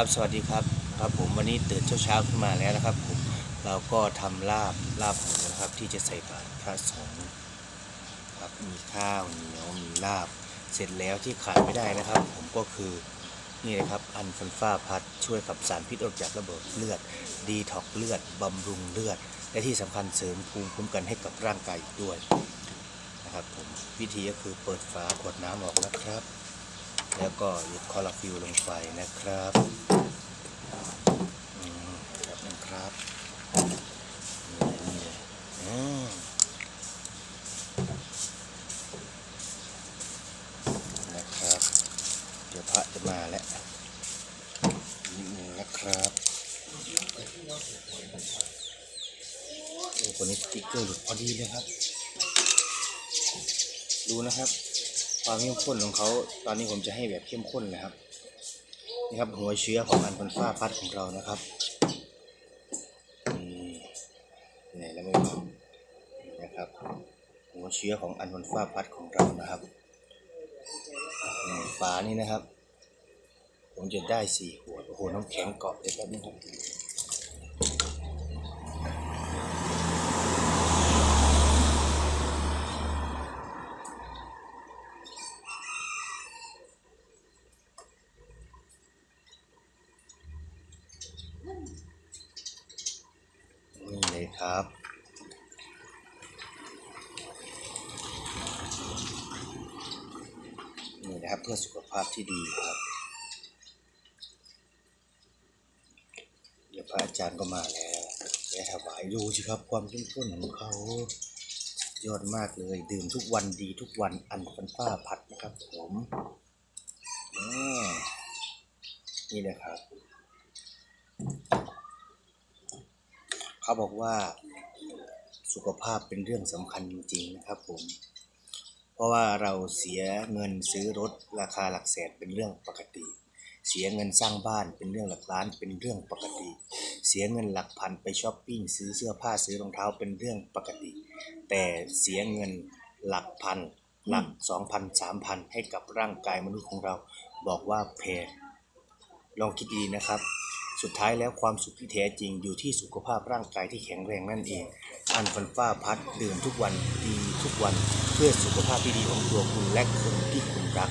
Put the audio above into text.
ครับสวัสดีครับครับผมวันนี้ตื่นเช้าๆขึ้นมาแล้วนะครับผมเราก็ทำลาบลาบหมูนะครับ ที่จะใส่บาตรพระสงฆ์ครับมีข้าวเหนียวมีลาบ เสร็จแล้วที่ขาดไม่ได้นะครับ ผมก็คือนี่เลยครับอันฟันฟ้าพัดช่วยขับสารพิษออกจากระบบเลือด ดีท็อกเลือดบำรุงเลือด และที่สำคัญเสริมภูมิคุ้มกันให้กับร่างกายอีกด้วยนะครับผมวิธีก็คือเปิดฝาขวดน้ำออกนะครับ แล้วก็หยุดคอลลาฟิลลงไปนะครับอืมแบบนั้ครับนี่เลยอืมนะครับ เดี๋ยวพระจะมาแล้วนิดนึงนะครับโอ้คนนี้สติ๊กเกอร์หลุดพอดีเลยครับ ดูนะครับ ความเข้มข้นของเขาตอนนี้ผมจะให้แบบเข้มข้นเลยครับนี่ครับหัวเชื้อของอันพันฟ้าพัดของเรานะครับนี่ไหนแล้วไม่รู้นะครับ หัวเชื้อของอันพันฟ้าพัดของเรานะครับนี่ฝานี่นะครับ ผมจะได้สี่ขวโอ้โหน้ำแข็งเกาะเลยครับนี่ครับ นี่เลยครับ นี่นะครับเพื่อสุขภาพที่ดีครับ เดี๋ยวพระอาจารย์ก็มาแล้วแกถวายดูสิครับความเข้มข้นของเขายอดมากเลย ดื่มทุกวันดีทุกวันอันฟันฟ้าพัดนะครับผมนี่นี่นะครับ เขาบอกว่าสุขภาพเป็นเรื่องสำคัญจริงๆนะครับผม เพราะว่าเราเสียเงินซื้อรถราคาหลักแสนเป็นเรื่องปกติ เสียเงินสร้างบ้านเป็นเรื่องหลักล้านเป็นเรื่องปกติ เสียเงินหลักพันไปช้อปปิ้งซื้อเสื้อผ้าซื้อรองเท้าเป็นเรื่องปกติ แต่เสียเงินหลักพันหลักสองพันสามพันให้กับร่างกายมนุษย์ของเรา บอกว่าแพงลองคิดดีนะครับ สุดท้ายแล้วความสุขที่แท้จริงอยู่ที่สุขภาพร่างกายที่แข็งแรงนั่นเอง อันฟันฟ้าพัดดื่มทุกวันดีทุกวัน เพื่อสุขภาพที่ดีของตัวคุณและคนที่คุณรัก